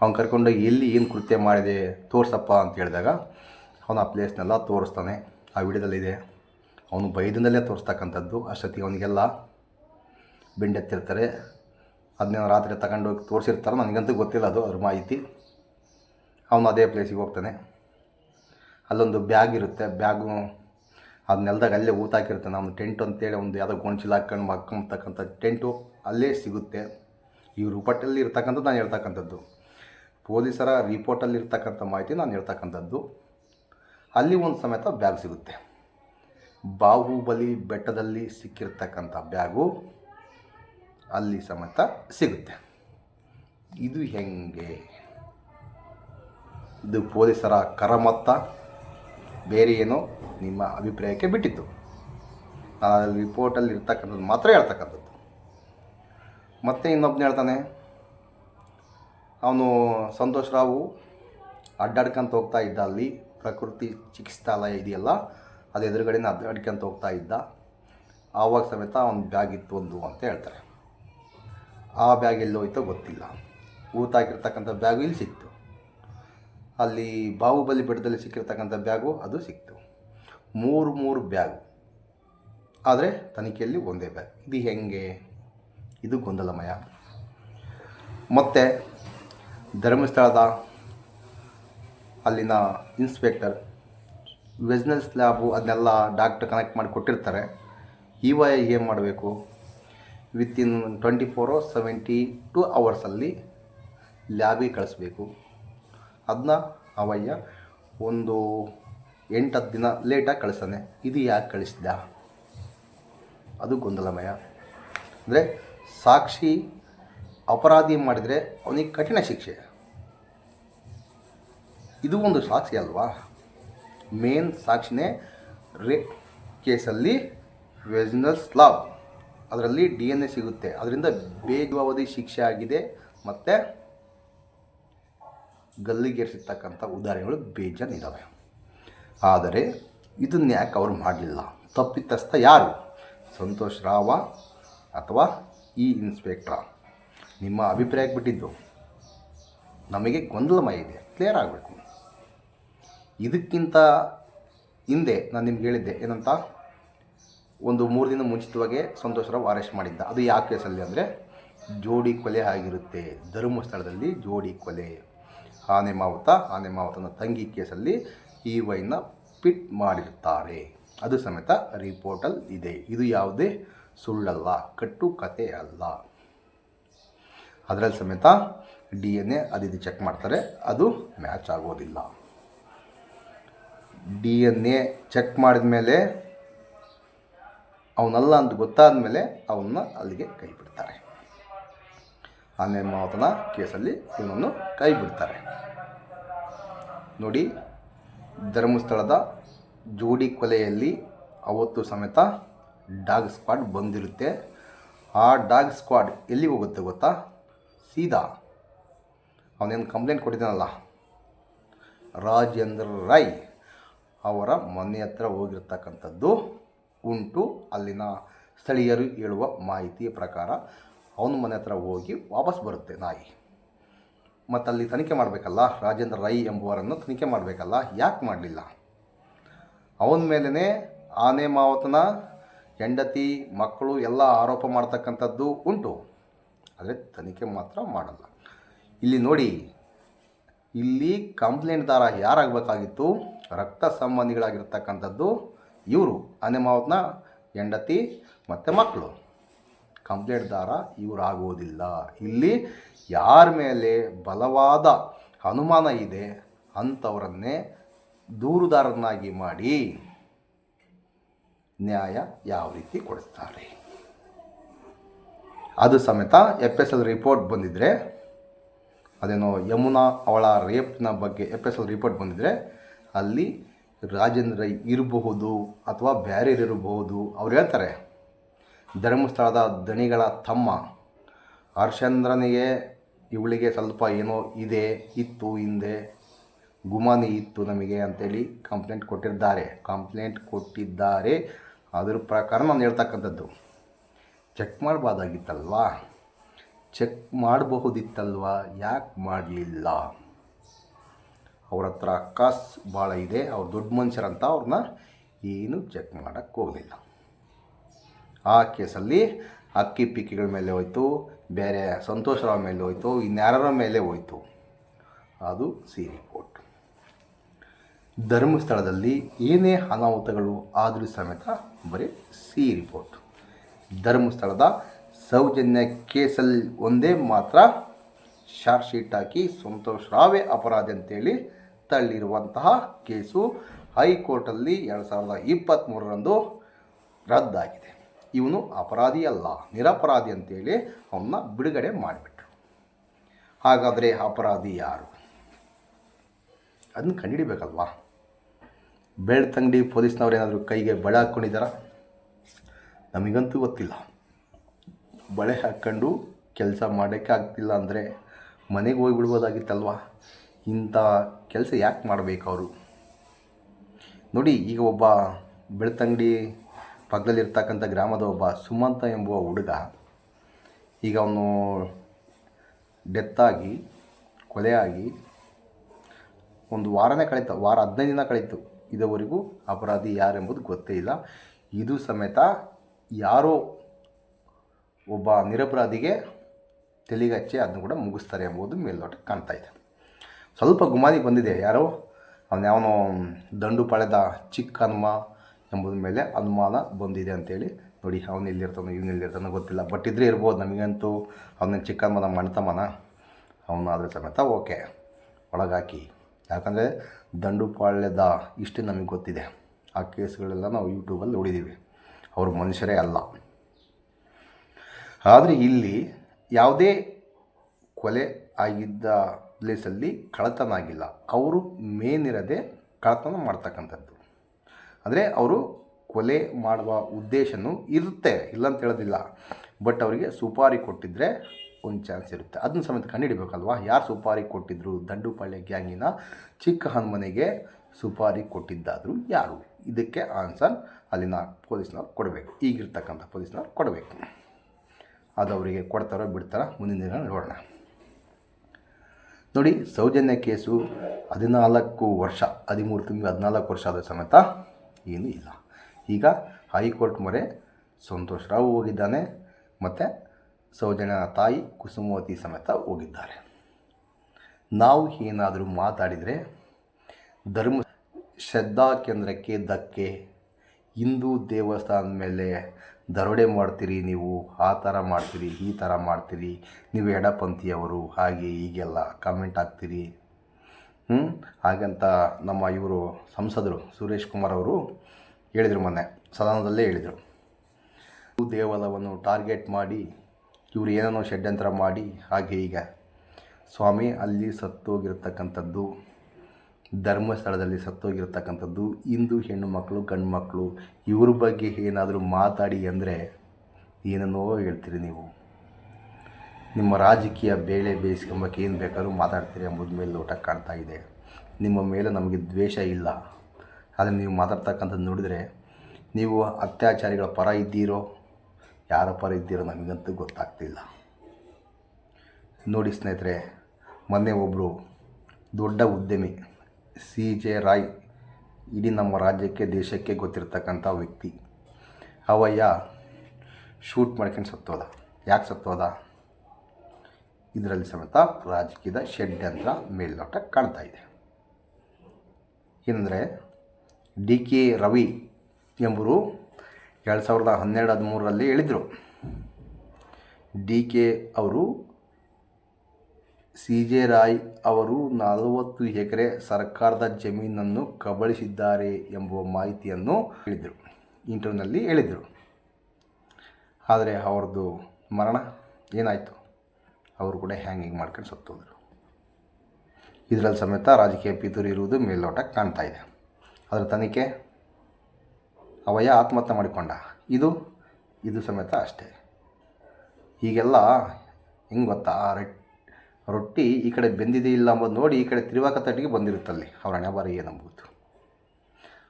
ಅವ್ನು ಕರ್ಕೊಂಡು ಎಲ್ಲಿ ಏನು ಕೃತ್ಯ ಮಾಡಿದೆ, ತೋರ್ಸಪ್ಪ ಅಂತ ಹೇಳಿದಾಗ ಅವನು ಆ ಪ್ಲೇಸ್ನೆಲ್ಲ ತೋರಿಸ್ತಾನೆ. ಆ ವಿಡಿಯೋದಲ್ಲಿದೆ ಅವನು ಬೈದಿನಲ್ಲೇ ತೋರಿಸ್ತಕ್ಕಂಥದ್ದು. ಅಷ್ಟೊತ್ತಿಗೆ ಅವನಿಗೆಲ್ಲ ಬಿಂಡೆತ್ತಿರ್ತಾರೆ. ಅದನ್ನ ರಾತ್ರಿ ತಗೊಂಡೋಗಿ ತೋರಿಸಿರ್ತಾರೆ ನನಗಂತೂ ಗೊತ್ತಿಲ್ಲ ಅದು, ಅದ್ರ ಮಾಹಿತಿ. ಅವನು ಅದೇ ಪ್ಲೇಸಿಗೆ ಹೋಗ್ತಾನೆ. ಅಲ್ಲೊಂದು ಬ್ಯಾಗ್ ಇರುತ್ತೆ. ಬ್ಯಾಗು ಅದು ನೆಲದಾಗ ಅಲ್ಲೇ ಊತ ಹಾಕಿರ್ತಾನೆ. ಅವನು ಟೆಂಟ್ ಅಂತೇಳಿ ಒಂದು ಯಾವುದೋ ಗೋಣಿಚೀಲ ಹಾಕ್ಕೊಂಡು ಹಾಕೊಂಬತಕ್ಕಂಥ ಟೆಂಟು ಅಲ್ಲೇ ಸಿಗುತ್ತೆ. ಈ ರಿಪೋರ್ಟಲ್ಲಿ ಇರ್ತಕ್ಕಂಥದ್ದು, ನಾನು ಹೇಳ್ತಕ್ಕಂಥದ್ದು. ಪೊಲೀಸರ ರಿಪೋರ್ಟಲ್ಲಿ ಇರ್ತಕ್ಕಂಥ ಮಾಹಿತಿ ನಾನು ಹೇಳ್ತಕ್ಕಂಥದ್ದು. ಅಲ್ಲಿ ಒಂದು ಸಮೇತ ಬ್ಯಾಗ್ ಸಿಗುತ್ತೆ. ಬಾಹುಬಲಿ ಬೆಟ್ಟದಲ್ಲಿ ಸಿಕ್ಕಿರ್ತಕ್ಕಂಥ ಬ್ಯಾಗು ಅಲ್ಲಿ ಸಮೇತ ಸಿಗುತ್ತೆ. ಇದು ಹೆಂಗೆ? ಇದು ಪೊಲೀಸರ ಕರಮತ್ತ. ಬೇರೆ ಏನೋ ನಿಮ್ಮ ಅಭಿಪ್ರಾಯಕ್ಕೆ ಬಿಟ್ಟಿತ್ತು ನಾನು ಅಲ್ಲಿ ರಿಪೋರ್ಟಲ್ಲಿ ಇರ್ತಕ್ಕಂಥದ್ದು ಮಾತ್ರ ಹೇಳ್ತಕ್ಕಂಥದ್ದು. ಮತ್ತೆ ಇನ್ನೊಬ್ಬನ ಹೇಳ್ತಾನೆ, ಅವನು ಸಂತೋಷ್ ರಾವು ಅಡ್ಡಾಡ್ಕೊಂತ ಹೋಗ್ತಾ ಇದ್ದ ಅಲ್ಲಿ. ಪ್ರಕೃತಿ ಚಿಕಿತ್ಸಾಲಯ ಇದೆಯಲ್ಲ, ಅದು ಎದುರುಗಡೆನ ಅಡ್ಕೊಂತ ಹೋಗ್ತಾ ಇದ್ದ. ಆವಾಗ ಸಮೇತ ಒಂದು ಬ್ಯಾಗ್ ಇತ್ತು ಒಂದು ಅಂತ ಹೇಳ್ತಾರೆ. ಆ ಬ್ಯಾಗ್ ಎಲ್ಲಿ ಹೋಯ್ತೋ ಗೊತ್ತಿಲ್ಲ. ಊತಾಗಿರ್ತಕ್ಕಂಥ ಬ್ಯಾಗು ಇಲ್ಲಿ ಸಿಕ್ತು. ಅಲ್ಲಿ ಬಾಹುಬಲಿ ಬೆಟ್ಟದಲ್ಲಿ ಸಿಕ್ಕಿರ್ತಕ್ಕಂಥ ಬ್ಯಾಗು ಅದು ಸಿಕ್ತು. ಮೂರು ಮೂರು ಬ್ಯಾಗು. ಆದರೆ ತನಿಖೆಯಲ್ಲಿ ಒಂದೇ ಬ್ಯಾಗ್. ಇದು ಹೆಂಗೆ? ಇದು ಗೊಂದಲಮಯ. ಮತ್ತು ಧರ್ಮಸ್ಥಳದ ಅಲ್ಲಿನ ಇನ್ಸ್ಪೆಕ್ಟರ್. ವೆಜ್ನಲ್ ಸ್ಲ್ಯಾಬು ಅದನ್ನೆಲ್ಲ ಡಾಕ್ಟರ್ ಕನೆಕ್ಟ್ ಮಾಡಿ ಕೊಟ್ಟಿರ್ತಾರೆ. ಇವ ಏನು ಮಾಡಬೇಕು? Within twenty four seventy two ಅವರ್ಸಲ್ಲಿ ಲ್ಯಾಬಿಗೆ ಕಳಿಸ್ಬೇಕು. ಅದನ್ನ ಅವಯ್ಯ ಒಂದು ಎಂಟು ಹತ್ತು ದಿನ ಲೇಟಾಗಿ ಕಳಿಸ್ತಾನೆ. ಇದು ಯಾಕೆ ಕಳಿಸಿದ? ಅದು ಗೊಂದಲಮಯ. ಅಂದರೆ ಸಾಕ್ಷಿ ಅಪರಾಧಿ ಮಾಡಿದರೆ ಅವನಿಗೆ ಕಠಿಣ ಶಿಕ್ಷೆ. ಇದು ಒಂದು ಸಾಕ್ಷಿ ಅಲ್ವಾ? ಮೇನ್ ಸಾಕ್ಷಿನೇ ರೇಪ್ ಕೇಸಲ್ಲಿ ವೆಜ್ನಲ್ ಸ್ಲಾಬ್ ಅದರಲ್ಲಿ ಡಿ ಎನ್ ಎ ಸಿಗುತ್ತೆ. ಅದರಿಂದ ಬೇಗವಧಿ ಶಿಕ್ಷೆ ಆಗಿದೆ. ಮತ್ತು ಗಲ್ಲಿಗೇರಿಸಿರ್ತಕ್ಕಂಥ ಉದಾಹರಣೆಗಳು ಬೇಜಾನ್ ಇದ್ದಾವೆ ಆದರೆ ಇದನ್ನ ಯಾಕೆ ಅವರು ಮಾಡಲಿಲ್ಲ? ತಪ್ಪಿತಸ್ಥ ಯಾರು? ಸಂತೋಷ್ ರಾವ ಅಥವಾ ಈ ಇನ್ಸ್ಪೆಕ್ಟ್ರ ನಿಮ್ಮ ಅಭಿಪ್ರಾಯಕ್ಕೆ ಬಿಟ್ಟಿದ್ದು. ನಮಗೆ ಗೊಂದಲಮಯ ಇದೆ. ಕ್ಲಿಯರ್ ಆಗಬೇಕು. ಇದಕ್ಕಿಂತ ಹಿಂದೆ ನಾನು ನಿಮ್ಗೆ ಹೇಳಿದ್ದೆ, ಏನಂತ? ಒಂದು ಮೂರು ದಿನ ಮುಂಚಿತವಾಗಿ ಸಂತೋಷ ರಾವ್ ಅರೆಸ್ಟ್ ಮಾಡಿದ್ದ. ಅದು ಯಾವ ಕೇಸಲ್ಲಿ ಅಂದರೆ, ಜೋಡಿ ಕೊಲೆ ಆಗಿರುತ್ತೆ. ಧರ್ಮಸ್ಥಳದಲ್ಲಿ ಜೋಡಿ ಕೊಲೆ. ಆನೆ ಮಾವುತ, ಆನೆ ಮಾವುತನ ತಂಗಿ ಕೇಸಲ್ಲಿ ಈ ವೈನ ಪಿಟ್ ಮಾಡಿರ್ತಾರೆ ಅದು ಸಮೇತ ರಿಪೋರ್ಟಲ್ಲಿ ಇದೆ ಇದು ಯಾವುದೇ ಸುಳ್ಳಲ್ಲ, ಕಟ್ಟು ಕತೆ ಅಲ್ಲ. ಅದರಲ್ಲಿ ಸಮೇತ ಡಿ ಎನ್ ಎ ಅದಿದು ಚೆಕ್ ಮಾಡ್ತಾರೆ. ಅದು ಮ್ಯಾಚ್ ಆಗೋದಿಲ್ಲ. ಡಿ ಎನ್ ಎ ಚೆಕ್ ಮಾಡಿದ ಮೇಲೆ ಅವನಲ್ಲ ಅಂತ ಗೊತ್ತಾದ ಮೇಲೆ ಅವನ್ನ ಅಲ್ಲಿಗೆ ಕೈ ಬಿಡ್ತಾರೆ ಆನೆ ಮಾವತನ ಕೇಸಲ್ಲಿ ಇವನನ್ನು ಕೈ ಬಿಡ್ತಾರೆ ನೋಡಿ, ಧರ್ಮಸ್ಥಳದ ಜೋಡಿ ಕೊಲೆಯಲ್ಲಿ ಅವತ್ತು ಸಮೇತ ಡಾಗ್ ಸ್ಕ್ವಾಡ್ ಬಂದಿರುತ್ತೆ. ಆ ಡಾಗ್ ಸ್ಕ್ವಾಡ್ ಎಲ್ಲಿ ಹೋಗುತ್ತೆ ಗೊತ್ತಾ? ಸೀದಾ ಅವನೇನು ಕಂಪ್ಲೇಂಟ್ ಕೊಟ್ಟಿದ್ದಾನಲ್ಲ? ರಾಜೇಂದ್ರ ರೈ ಅವರ ಮನೆ ಹತ್ರ ಹೋಗಿರ್ತಕ್ಕಂಥದ್ದು ಉಂಟು. ಅಲ್ಲಿನ ಸ್ಥಳೀಯರು ಹೇಳುವ ಮಾಹಿತಿಯ ಪ್ರಕಾರ ಅವನ ಮನೆ ಹತ್ರ ಹೋಗಿ ವಾಪಸ್ ಬರುತ್ತೆ ನಾಯಿ. ಮತ್ತು ಅಲ್ಲಿ ತನಿಖೆ ಮಾಡಬೇಕಲ್ಲ? ರಾಜೇಂದ್ರ ರೈ ಎಂಬುವರನ್ನು ತನಿಖೆ ಮಾಡಬೇಕಲ್ಲ? ಯಾಕೆ ಮಾಡಲಿಲ್ಲ? ಅವನ ಮೇಲೇ ಆನೆ, ಮಾವತನ, ಹೆಂಡತಿ, ಮಕ್ಕಳು ಎಲ್ಲ ಆರೋಪ ಮಾಡ್ತಕ್ಕಂಥದ್ದು ಉಂಟು. ಆದರೆ ತನಿಖೆ ಮಾತ್ರ ಮಾಡಲ್ಲ. ಇಲ್ಲಿ ನೋಡಿ, ಇಲ್ಲಿ ಕಂಪ್ಲೇಂಟ್ದಾರ ಯಾರಾಗಬೇಕಾಗಿತ್ತು? ರಕ್ತ ಸಂಬಂಧಿಗಳಾಗಿರ್ತಕ್ಕಂಥದ್ದು ಇವರು. ಅನೆಮಾವತ್ನ ಮಾವತನ ಹೆಂಡತಿ ಮತ್ತು ಮಕ್ಕಳು ಕಂಪ್ಲೇಂಟ್ದಾರ ದಾರ ಆಗುವುದಿಲ್ಲ ಇಲ್ಲಿ ಯಾರ ಮೇಲೆ ಬಲವಾದ ಅನುಮಾನ ಇದೆ ಅಂಥವರನ್ನೇ ದೂರುದಾರನಾಗಿ ಮಾಡಿ ನ್ಯಾಯ ಯಾವ ರೀತಿ ಕೊಡುತ್ತಾರೆ ಅದು ಸಮೇತ ಎಫ್ ಎಸ್ ಎಲ್ ರಿಪೋರ್ಟ್ ಬಂದಿದ್ದರೆ ಅದೇನೋ ಯಮುನಾ ಅವಳ ರೇಪ್ನ ಬಗ್ಗೆ ಎಫ್ ಎಸ್ ಎಲ್ ರಿಪೋರ್ಟ್ ಬಂದಿದ್ದರೆ ಅಲ್ಲಿ ರಾಜೇಂದ್ರ ಇರಬಹುದು ಅಥವಾ ಬ್ಯಾರಿಯರ್ ಇರಬಹುದು, ಅವ್ರು ಹೇಳ್ತಾರೆ. ಧರ್ಮಸ್ಥಳದ ದಣಿಗಳ ತಮ್ಮ, ಹರ್ಷಂದ್ರನಿಗೆ ಇವಳಿಗೆ ಸ್ವಲ್ಪ ಏನೋ ಇದೆ, ಇತ್ತು ಹಿಂದೆ, ಗುಮಾನಿ ಇತ್ತು ನಮಗೆ ಅಂತೇಳಿ ಕಂಪ್ಲೇಂಟ್ ಕೊಟ್ಟಿದ್ದಾರೆ. ಕಂಪ್ಲೇಂಟ್ ಕೊಟ್ಟಿದ್ದಾರೆ. ಅದ್ರ ಪ್ರಕಾರ ನಾನು ಹೇಳ್ತಕ್ಕಂಥದ್ದು. ಚೆಕ್ ಮಾಡಬಾರ್ದಾಗಿತ್ತಲ್ವಾ? ಚೆಕ್ ಮಾಡಬಹುದಿತ್ತಲ್ವಾ? ಯಾಕೆ ಮಾಡಲಿಲ್ಲ? ಅವ್ರ ಹತ್ರ ಕಾಸು ಭಾಳ ಇದೆ, ಅವ್ರು ದೊಡ್ಡ ಮನುಷ್ಯರಂತ ಅವ್ರನ್ನ ಏನು ಚೆಕ್ ಮಾಡೋಕ್ಕೆ ಹೋಗಲಿಲ್ಲ. ಆ ಕೇಸಲ್ಲಿ ಅಕ್ಕಿ ಪಿಕ್ಕಿಗಳ ಮೇಲೆ ಹೋಯಿತು, ಬೇರೆ ಸಂತೋಷರ ಮೇಲೆ ಹೋಯ್ತು ಇನ್ಯಾರ ಮೇಲೆ ಹೋಯಿತು. ಅದು ಸಿ ರಿಪೋರ್ಟ್ ಧರ್ಮಸ್ಥಳದಲ್ಲಿ ಏನೇ ಅನಾಹುತಗಳು ಆದರೂ ಸಮೇತ ಬರೀ ಸಿ ರಿಪೋರ್ಟ್ ಧರ್ಮಸ್ಥಳದ ಸೌಜನ್ಯ ಕೇಸಲ್ಲಿ ಒಂದೇ ಮಾತ್ರ ಶಾರ್ಟ್ ಶೀಟ್ ಹಾಕಿ ಸಂತೋಷ್ ರಾವೇ ಅಪರಾಧಿ ಅಂತೇಳಿ ತಳ್ಳಿರುವಂತಹ ಕೇಸು ಹೈಕೋರ್ಟಲ್ಲಿ ಎರಡು ಸಾವಿರದ ಇಪ್ಪತ್ತ್ಮೂರರಂದು ರದ್ದಾಗಿದೆ. ಇವನು ಅಪರಾಧಿ ಅಲ್ಲ, ನಿರಪರಾಧಿ ಅಂತೇಳಿ ಅವನ್ನ ಬಿಡುಗಡೆ ಮಾಡಿಬಿಟ್ರು. ಹಾಗಾದರೆ ಅಪರಾಧಿ ಯಾರು? ಅದನ್ನು ಕಂಡುಹಿಡಿಬೇಕಲ್ವಾ? ಬೆಳ್ತಂಗಡಿ ಪೊಲೀಸ್ನವ್ರು ಏನಾದರೂ ಕೈಗೆ ಬಳೆ ಹಾಕ್ಕೊಂಡಿದ್ದಾರಾ? ನಮಗಂತೂ ಗೊತ್ತಿಲ್ಲ. ಬಳೆ ಹಾಕ್ಕೊಂಡು ಕೆಲಸ ಮಾಡೋಕ್ಕೆ ಆಗ್ತಿಲ್ಲ ಅಂದರೆ ಮನೆಗೆ ಹೋಗಿ ಬಿಡ್ಬೋದಾಗಿತ್ತಲ್ವ? ಇಂಥ ಕೆಲಸ ಯಾಕೆ ಮಾಡಬೇಕು ಅವರು? ನೋಡಿ, ಈಗ ಒಬ್ಬ ಬೆಳ್ತಂಗಡಿ ಪಕ್ಕದಲ್ಲಿರ್ತಕ್ಕಂಥ ಗ್ರಾಮದ ಒಬ್ಬ ಸುಮಂತ ಎಂಬುವ ಹುಡುಗ, ಈಗ ಅವನು ಡೆತ್ತಾಗಿ, ಕೊಲೆಯಾಗಿ ಒಂದು ವಾರನೇ ಕಳೀತು, ವಾರ ಹದಿನೈದು ದಿನ ಕಳೀತು ಇದುವರೆಗೂ ಅಪರಾಧಿ ಯಾರೆಂಬುದು ಗೊತ್ತೇ ಇಲ್ಲ. ಇದು ಸಮೇತ ಯಾರೋ ಒಬ್ಬ ನಿರಪರಾಧಿಗೆ ತೆಲಿಗೆ ಹಚ್ಚಿ ಅದನ್ನು ಕೂಡ ಮುಗಿಸ್ತಾರೆ ಎಂಬುದು ಮೇಲ್ನೋಟಕ್ಕೆ ಕಾಣ್ತಾ ಇದೆ. ಸ್ವಲ್ಪ ಗುಮಾನಿ ಬಂದಿದೆ. ಯಾರೋ? ಅವನು ಯಾವನೋ ದಂಡು ಪಳೆದ ಚಿಕ್ಕ ಹನುಮ ಎಂಬುದ ಮೇಲೆ ಅನುಮಾನ ಬಂದಿದೆ ಅಂತೇಳಿ ನೋಡಿ, ಅವನು ಎಲ್ಲಿರ್ತಾನೋ, ಇವನು ಎಲ್ಲಿರ್ತಾನೋ ಗೊತ್ತಿಲ್ಲ. ಬಟ್ ಇದ್ರೆ ಇರ್ಬೋದು, ನಮಗಂತೂ ಅವನ ಚಿಕ್ಕ ಹನುಮನ ಅಣ್ತಮ್ಮನ ಅವನು ಆದರೆ ಸಮೇತ ಓಕೆ. ಒಳಗಾಕಿ. ಯಾಕಂದರೆ ದಂಡುಪಾಳ್ಯದ ಇಷ್ಟು ನಮಗೆ ಗೊತ್ತಿದೆ. ಆ ಕೇಸ್ಗಳೆಲ್ಲ ನಾವು ಯೂಟ್ಯೂಬಲ್ಲಿ ನೋಡಿದ್ದೀವಿ ಅವರು ಮನುಷ್ಯರೇ ಅಲ್ಲ. ಆದರೆ ಇಲ್ಲಿ ಯಾವುದೇ ಕೊಲೆ ಆಗಿದ್ದ ಪ್ಲೇಸಲ್ಲಿ ಕಳ್ಳತನ ಆಗಿಲ್ಲ ಅವರು ಮೇನ್ ಇರದೆ ಕಳ್ಳತನ ಮಾಡ್ತಕ್ಕಂಥದ್ದು. ಅಂದರೆ ಅವರು ಕೊಲೆ ಮಾಡುವ ಉದ್ದೇಶನೂ ಇರುತ್ತೆ ಇಲ್ಲ ಅಂತ ಹೇಳೋದಿಲ್ಲ. ಬಟ್ ಅವರಿಗೆ ಸುಪಾರಿ ಕೊಟ್ಟಿದ್ದರೆ ಒಂದು ಚಾನ್ಸ್ ಇರುತ್ತೆ. ಅದನ್ನ ಸಮೇತ ಕಂಡುಹಿಡಬೇಕಲ್ವಾ? ಯಾರು ಸುಪಾರಿ ಕೊಟ್ಟಿದ್ದರು ದಂಡುಪಾಳ್ಯ ಗ್ಯಾಂಗಿನ ಚಿಕ್ಕ ಹನುಮನೆಗೆ ಸುಪಾರಿ ಕೊಟ್ಟಿದ್ದಾದರೂ ಯಾರು? ಇದಕ್ಕೆ ಆನ್ಸರ್ ಅಲ್ಲಿನ ಪೊಲೀಸ್ನವ್ರು ಕೊಡಬೇಕು. ಈಗಿರ್ತಕ್ಕಂಥ ಪೊಲೀಸ್ನವ್ರು ಕೊಡಬೇಕು. ಅದು ಅವರಿಗೆ ಕೊಡ್ತಾರೋ ಬಿಡ್ತಾರೋ ಮುಂದಿನ ದಿನ ನೋಡೋಣ. ನೋಡಿ, ಸೌಜನ್ಯ ಕೇಸು ಹದಿನಾಲ್ಕು ವರ್ಷ, ಹದಿಮೂರು ತಿಂಗಳು, ಹದಿನಾಲ್ಕು ವರ್ಷ ಆದ ಸಮೇತ ಏನೂ ಇಲ್ಲ. ಈಗ ಹೈಕೋರ್ಟ್ ಮೊರೆ ಸಂತೋಷ್ ರಾವ್ ಹೋಗಿದ್ದಾನೆ, ಮತ್ತು ಸೌಜನ್ಯ ತಾಯಿ ಕುಸುಮವತಿ ಸಮೇತ ಹೋಗಿದ್ದಾರೆ. ನಾವು ಏನಾದರೂ ಮಾತಾಡಿದರೆ ಧರ್ಮ ಶ್ರದ್ಧಾ ಕೇಂದ್ರಕ್ಕೆ ಧಕ್ಕೆ ಹಿಂದೂ ದೇವಸ್ಥಾನದ ಮೇಲೆ ದರೋಡೆ ಮಾಡ್ತೀರಿ, ನೀವು ಆ ಥರ ಮಾಡ್ತೀರಿ, ಈ ಥರ ಮಾಡ್ತೀರಿ, ನೀವು ಎಡಪಂಥಿಯವರು, ಹಾಗೆ ಹೀಗೆಲ್ಲ ಕಾಮೆಂಟ್ ಹಾಕ್ತೀರಿ. ಹಾಗಂತ ನಮ್ಮ ಇವರು ಸಂಸದರು ಸುರೇಶ್ ಕುಮಾರ್ ಅವರು ಹೇಳಿದರು ಮೊನ್ನೆ, ಸದನದಲ್ಲೇ ಹೇಳಿದರು. ದೇವಾಲಯವನ್ನು ಟಾರ್ಗೆಟ್ ಮಾಡಿ, ಇವರು ಏನೇನೋ ಷಡ್ಯಂತ್ರ ಮಾಡಿ, ಹಾಗೆ ಈಗ ಸ್ವಾಮಿ, ಅಲ್ಲಿ ಸತ್ತೋಗಿರ್ತಕ್ಕಂಥದ್ದು ಧರ್ಮಸ್ಥಳದಲ್ಲಿ ಸತ್ತೋಗಿರ್ತಕ್ಕಂಥದ್ದು ಹಿಂದು ಹೆಣ್ಣು ಮಕ್ಕಳು, ಗಂಡು ಮಕ್ಕಳು, ಇವ್ರ ಬಗ್ಗೆ ಏನಾದರೂ ಮಾತಾಡಿ ಅಂದರೆ ಏನನ್ನೋ ಹೇಳ್ತೀರಿ ನೀವು. ನಿಮ್ಮ ರಾಜಕೀಯ ಬೇಳೆ ಬೇಯಿಸ್ಕೊಂಬಕ್ಕೆ ಏನು ಬೇಕಾದ್ರೂ ಮಾತಾಡ್ತೀರಿ ಎಂಬುದ ಮೇಲೆ ಊಟ ಕಾಣ್ತಾ ಇದೆ. ನಿಮ್ಮ ಮೇಲೆ ನಮಗೆ ದ್ವೇಷ ಇಲ್ಲ. ಆದರೆ ನೀವು ಮಾತಾಡ್ತಕ್ಕಂಥದ್ದು ನೋಡಿದರೆ ನೀವು ಅತ್ಯಾಚಾರಿಗಳ ಪರ ಇದ್ದೀರೋ, ಯಾರ ಪರ ಇದ್ದೀರೋ ನಮಗಂತೂ ಗೊತ್ತಾಗ್ತಿಲ್ಲ ನೋಡಿ ಸ್ನೇಹಿತರೆ, ಮೊನ್ನೆ ಒಬ್ಬರು ದೊಡ್ಡ ಉದ್ಯಮಿ ಸಿ ಜೆ ರಾಯ್ ಇಡೀ ನಮ್ಮ ರಾಜ್ಯಕ್ಕೆ, ದೇಶಕ್ಕೆ ಗೊತ್ತಿರತಕ್ಕಂಥ ವ್ಯಕ್ತಿ. ಅವಯ್ಯ, ಶೂಟ್ ಮಾಡ್ಕೊಂಡು ಸತ್ತೋದ. ಯಾಕೆ ಸತ್ತೋದ? ಇದರಲ್ಲಿ ಸಮೇತ ರಾಜಕೀಯದ ಷಡ್ಯಂತ್ರ ಮೇಲ್ನೋಟ ಕಾಣ್ತಾ ಇದೆ. ಏನಂದರೆ, ಡಿ ಕೆ ರವಿ ಎಂಬರು ಎರಡು ಸಾವಿರದ ಹನ್ನೆರಡು ಹದಿಮೂರರಲ್ಲಿ ಹೇಳಿದರು ಡಿ ಕೆ ಅವರು ಸಿ ಜೆ ರಾಯ್ ಅವರು ನಲವತ್ತು ಎಕರೆ ಸರ್ಕಾರದ ಜಮೀನನ್ನು ಕಬಳಿಸಿದ್ದಾರೆ ಎಂಬುವ ಮಾಹಿತಿಯನ್ನು ಹೇಳಿದರು. ಇಂಟರ್ವ್ಯೂನಲ್ಲಿ ಹೇಳಿದರು. ಆದರೆ ಅವ್ರದ್ದು ಮರಣ ಏನಾಯಿತು? ಅವರು ಕೂಡ ಹ್ಯಾಂಗಿಂಗ್ ಮಾಡ್ಕೊಂಡು ಸತ್ತೋದ್ರು. ಇದರಲ್ಲಿ ಸಮೇತ ರಾಜಕೀಯ ಪಿತೂರಿ ಇರುವುದು ಮೇಲ್ನೋಟ ಕಾಣ್ತಾ ಇದೆ. ಅದರ ತನಿಖೆ ಅವಯ ಆತ್ಮಹತ್ಯೆ ಮಾಡಿಕೊಂಡ. ಇದು ಇದು ಸಮೇತ ಅಷ್ಟೇ. ಈಗೆಲ್ಲ ಹೆಂಗೆ ಗೊತ್ತಾ? ರೆಟ್ ರೊಟ್ಟಿ ಈ ಕಡೆ ಬೆಂದಿದೆ ಇಲ್ಲ ಅಂಬೋದು ನೋಡಿ ಈ ಕಡೆ ತಿರುವಾಕ ತಟ್ಟಿಗೆ ಬಂದಿರುತ್ತಲ್ಲಿ. ಅವರ ಹಣೆ ಏನಂಬುದು.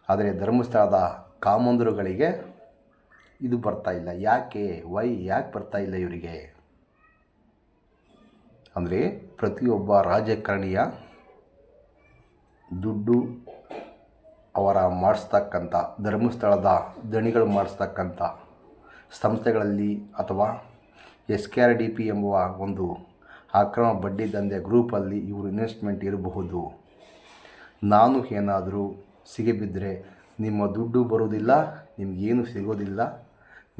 ಆದರೆ ಧರ್ಮಸ್ಥಳದ ಕಾಮಂದರುಗಳಿಗೆ ಇದು ಬರ್ತಾ ಇಲ್ಲ. ಯಾಕೆ? ವೈ ಯಾಕೆ ಬರ್ತಾ ಇಲ್ಲ ಇವರಿಗೆ? ಅಂದರೆ ಪ್ರತಿಯೊಬ್ಬ ರಾಜಕಾರಣಿಯ ದುಡ್ಡು ಅವರ ಮಾಡಿಸ್ತಕ್ಕಂಥ, ಧರ್ಮಸ್ಥಳದ ದಣಿಗಳು ಮಾಡಿಸ್ತಕ್ಕಂಥ ಸಂಸ್ಥೆಗಳಲ್ಲಿ ಅಥವಾ S K R D P ಎಂಬುವ ಒಂದು ಅಕ್ರಮ ಬಡ್ಡಿ ದಂಧೆ ಗ್ರೂಪಲ್ಲಿ ಇವರು ಇನ್ವೆಸ್ಟ್ಮೆಂಟ್ ಇರಬಹುದು. ನಾನು ಏನಾದರೂ ಸಿಗಿಬಿದ್ದರೆ ನಿಮ್ಮ ದುಡ್ಡು ಬರೋದಿಲ್ಲ ನಿಮಗೇನು ಸಿಗೋದಿಲ್ಲ,